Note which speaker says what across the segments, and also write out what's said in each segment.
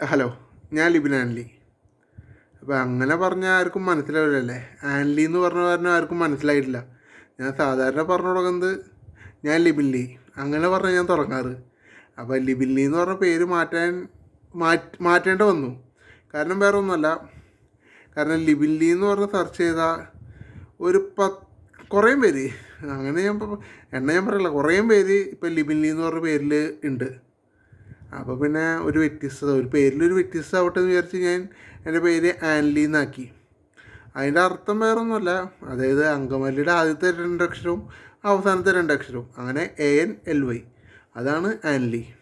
Speaker 1: Hello ഞാൻ Libin Ang Lee. അപ്പോൾ അങ്ങനെ പറഞ്ഞാൽ ആർക്കും മനസ്സിലാവില്ലല്ലേ? ആൻലി എന്ന് പറഞ്ഞ കാരണം ആർക്കും മനസ്സിലായിട്ടില്ല. ഞാൻ സാധാരണ പറഞ്ഞു തുടങ്ങുന്നത് ഞാൻ ലിബിൻ ലീ. അങ്ങനെ പറഞ്ഞാൽ ഞാൻ തുടങ്ങാറ്. അപ്പോൾ ലിബിൻ ലീ എന്ന് പറഞ്ഞ പേര് മാറ്റാൻ മാറ്റ് മാറ്റേണ്ട വന്നു. കാരണം വേറെ ഒന്നുമല്ല കാരണം ലിബിൻ ലീ എന്ന് പറഞ്ഞ് സെർച്ച് ചെയ്താൽ ഒരു പത്ത് കുറേ പേര് അങ്ങനെ ഞാൻ എണ്ണ ഞാൻ പറയില്ല. കുറേ പേര് ഇപ്പം ലിബിൻ ലീ എന്ന് പറഞ്ഞ പേരിൽ ഉണ്ട്. അപ്പോൾ പിന്നെ ഒരു വ്യത്യസ്തത ഒരു പേരിലൊരു വ്യത്യസ്തത ആവട്ടെ എന്ന് വിചാരിച്ച് ഞാൻ എന്റെ പേര് ആൻലി എന്നാക്കി. അതിന്റെ അർത്ഥം വേറെ ഒന്നുമല്ല അതായത് അങ്കമല്ലിയുടെ ആദ്യത്തെ രണ്ടക്ഷരവും അവസാനത്തെ രണ്ടക്ഷരവും അങ്ങനെ എ എൻ എൽ വൈ അതാണ് ആൻലി.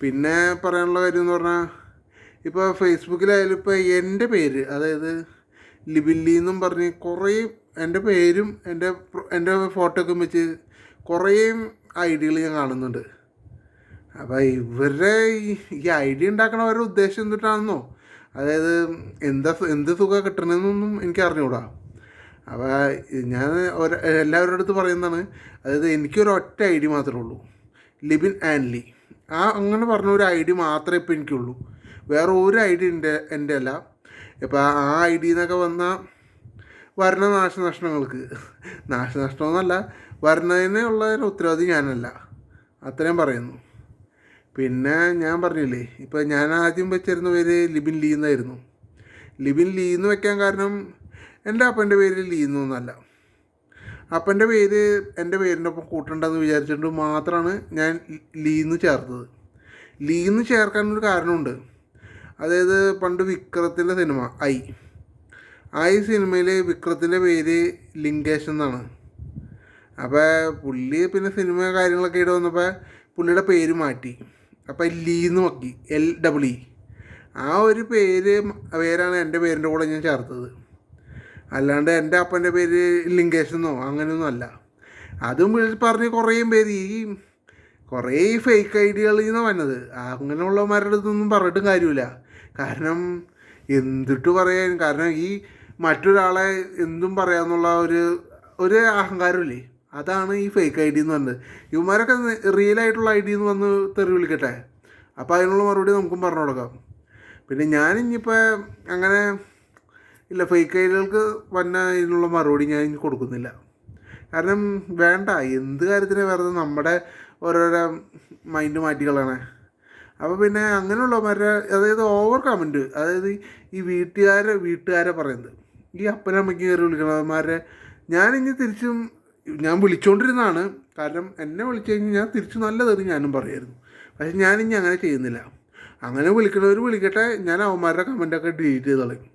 Speaker 1: പിന്നെ പറയാനുള്ള കാര്യം എന്ന് പറഞ്ഞാൽ ഇപ്പോൾ ഫേസ്ബുക്കിലായാലും ഇപ്പോൾ എന്റെ പേര് അതായത് ലിബില്ലി എന്നും പറഞ്ഞ് കുറേ എന്റെ പേരും എന്റെ എന്റെ ഫോട്ടോ ഒക്കെ വെച്ച് കുറേ ഐഡിയകൾ ഞാൻ കാണുന്നുണ്ട്. അപ്പോൾ ഇവരുടെ ഈ- ഐഡിയ ഉണ്ടാക്കണവരുടെ ഉദ്ദേശം എന്തിട്ടാണെന്നോ? അതായത് എന്താ എന്ത് സുഖം കിട്ടണമെന്നൊന്നും എനിക്ക് അറിഞ്ഞുകൂടാ അപ്പോൾ ഞാൻ എല്ലാവരുടെ അടുത്ത് പറയുന്നതാണ് അതായത് എനിക്കൊരു ഒറ്റ ഐ ഡി മാത്രമേ ഉള്ളൂ. ലിബിൻ ആൻലി ആ അങ്ങനെ പറഞ്ഞ ഒരു ഐ ഡി മാത്രമേ ഇപ്പോൾ എനിക്കുള്ളൂ. വേറെ ഒരു ഐ ഡി എന്റെ എന്റെ അല്ല. ഇപ്പോൾ ആ ഐ ഡി എന്നൊക്കെ വന്നാൽ വരുന്ന നാശനഷ്ടങ്ങൾക്ക് നാശനഷ്ടമൊന്നുമല്ല വരുന്നതിനുള്ള ഉത്തരവാദി ഞാനല്ല. അത്രയും പറയുന്നു. പിന്നെ ഞാൻ പറഞ്ഞില്ലേ ഇപ്പോൾ ഞാൻ ആദ്യം വെച്ചിരുന്ന പേര് ലിബിൻ ലീ എന്നായിരുന്നു. ലിബിൻ ലീ എന്ന് വെക്കാൻ കാരണം എന്റെ അപ്പന്റെ പേര് ലീ എന്നൊന്നല്ല അപ്പന്റെ പേര് എന്റെ പേരിന്റെ ഒപ്പം കൂട്ടണ്ടെന്ന് വിചാരിച്ചുകൊണ്ട് മാത്രമാണ് ഞാൻ ലീ എന്ന് ചേർത്തത്. ലീ എന്ന് ചേർക്കാനൊരു കാരണമുണ്ട്. അതായത് പണ്ട് വിക്രത്തിന്റെ സിനിമ ഐ. ആ ഈ സിനിമയിൽ വിക്രത്തിന്റെ പേര് ലിങ്കേഷൻ എന്നാണ്. അപ്പോൾ പുള്ളി പിന്നെ സിനിമ കാര്യങ്ങളൊക്കെ ഇട വന്നപ്പോൾ പുള്ളിയുടെ പേര് മാറ്റി. അപ്പോൾ ലീന്ന് നോക്കി എൽ ഡബിൾ ഇ. ആ ഒരു പേര് പേരാണ് എന്റെ പേരിന്റെ കൂടെ ഞാൻ ചേർത്തത്. അല്ലാണ്ട് എന്റെ അപ്പന്റെ പേര് ലിങ്കേഷ് എന്നോ അങ്ങനെയൊന്നും അല്ല. അതും പറഞ്ഞ് കുറേ പേര് ഈ കുറേ ഫേക്ക് ഐഡിയകളിൽ നിന്നാണ് വന്നത്. അങ്ങനെയുള്ളവന്മാരുടെ അടുത്തൊന്നും പറഞ്ഞിട്ടും കാര്യമില്ല. കാരണം എന്തിട്ട് പറയാൻ? കാരണം ഈ മറ്റൊരാളെ എന്തും പറയാമെന്നുള്ള ഒരു ഒരു അഹങ്കാരമില്ലേ? അതാണ് ഈ ഫേക്ക് ഐ ഡി എന്ന് പറഞ്ഞത്. ഇവന്മാരൊക്കെ റിയൽ ആയിട്ടുള്ള ഐ ഡി എന്ന് വന്ന് തെറി വിളിക്കട്ടെ? അപ്പോൾ അതിനുള്ള മറുപടി നമുക്കും പറഞ്ഞു കൊടുക്കാം. പിന്നെ ഞാൻ ഇനിയിപ്പോൾ അങ്ങനെ ഇല്ല ഫേക്ക് ഐ ഡികൾക്ക് വന്ന ഇതിനുള്ള മറുപടി ഞാൻ ഇനി കൊടുക്കുന്നില്ല. കാരണം വേണ്ട എന്ത് കാര്യത്തിന് വെറുതെ നമ്മുടെ ഓരോരോ മൈൻഡ് മാറ്റികളാണ് അപ്പോൾ പിന്നെ അങ്ങനെയുള്ളവന്മാരുടെ അതായത് ഓവർ കമന്റ് അതായത് ഈ വീട്ടുകാരെ വീട്ടുകാരെ പറയുന്നത്. ഈ അപ്പനമ്മയ്ക്ക് കയറി വിളിക്കണവന്മാരെ ഞാനിനി തിരിച്ചും ഞാൻ വിളിച്ചുകൊണ്ടിരുന്നതാണ് കാരണം എന്നെ വിളിച്ചു കഴിഞ്ഞാൽ ഞാൻ തിരിച്ചു നല്ലതെന്ന് ഞാനും പറയായിരുന്നു. പക്ഷേ ഞാനിനി അങ്ങനെ ചെയ്യുന്നില്ല. അങ്ങനെ വിളിക്കണവർ വിളിക്കട്ടെ ഞാൻ അവന്മാരുടെ കമന്റൊക്കെ ഡിലീറ്റ് ചെയ്ത് കളയും.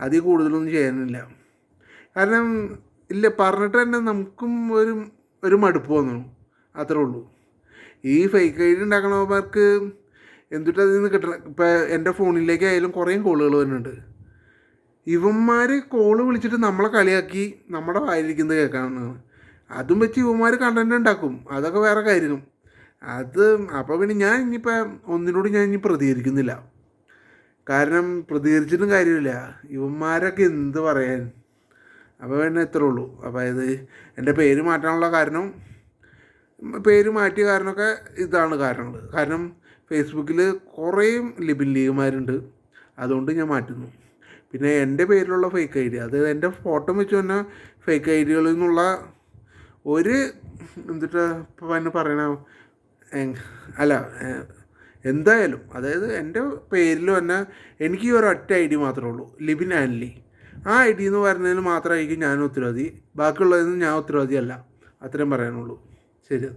Speaker 1: അതിൽ കൂടുതലൊന്നും ചെയ്യാനില്ല. കാരണം ഇല്ല പറഞ്ഞിട്ട് തന്നെ നമുക്കും ഒരു ഒരു മടുപ്പ് വന്നു അത്രേ ഉള്ളൂ. ഈ ഫേക്ക് ഐ ഡി ഉണ്ടാക്കണവന്മാർക്ക് എന്തിട്ട് അതിൽ നിന്ന് കിട്ടണം? ഇപ്പം എന്റെ ഫോണിലേക്ക് ആയാലും കുറേ കോളുകൾ വരുന്നുണ്ട്. ഇവന്മാർ കോൾ വിളിച്ചിട്ട് നമ്മളെ കളിയാക്കി നമ്മുടെ വായിരിക്കുന്നത് കേൾക്കാനാണ്. അതും വെച്ച് ഇവന്മാർ കണ്ടന്റ് ഉണ്ടാക്കും. അതൊക്കെ വേറെ കാര്യം അത് അപ്പോൾ പിന്നെ ഞാൻ ഇനിയിപ്പോൾ ഒന്നിനോട് ഞാൻ ഇനി പ്രതികരിക്കുന്നില്ല. കാരണം പ്രതികരിച്ചിട്ടും കാര്യമില്ല. ഇവന്മാരൊക്കെ എന്ത് പറയാൻ? അപ്പോൾ പിന്നെ ഇത്രേ ഉള്ളൂ. ഇത് എന്റെ പേര് മാറ്റാനുള്ള കാരണം പേര് മാറ്റിയ കാരണമൊക്കെ ഇതാണ് കാരണങ്ങൾ. കാരണം ഫേസ്ബുക്കിൽ കുറേ ലിബിൻ ലീഗുമാരുണ്ട്. അതുകൊണ്ട് ഞാൻ മാറ്റുന്നു. പിന്നെ എന്റെ പേരിലുള്ള ഫേക്ക് ഐ ഡി അതായത് എന്റെ ഫോട്ടോ വെച്ച് തന്നെ ഫേക്ക് ഐ ഡികളിൽ നിന്നുള്ള ഒരു എന്നിട്ട് പിന്നെ പറയണ അല്ല എന്തായാലും അതായത് എന്റെ പേരിൽ തന്നെ എനിക്ക് ഒരു ഒറ്റ ഐ ഡി മാത്രമേ ഉള്ളൂ ലിബിൻ ആൻലി ആ ഐ ഡി എന്ന് പറയുന്നതിന് മാത്രമായിരിക്കും ഞാൻ ഉത്തരവാദി. ബാക്കിയുള്ളതിന് ഞാൻ ഉത്തരവാദിയല്ല. അത്രയും പറയാനുള്ളൂ. ശരി.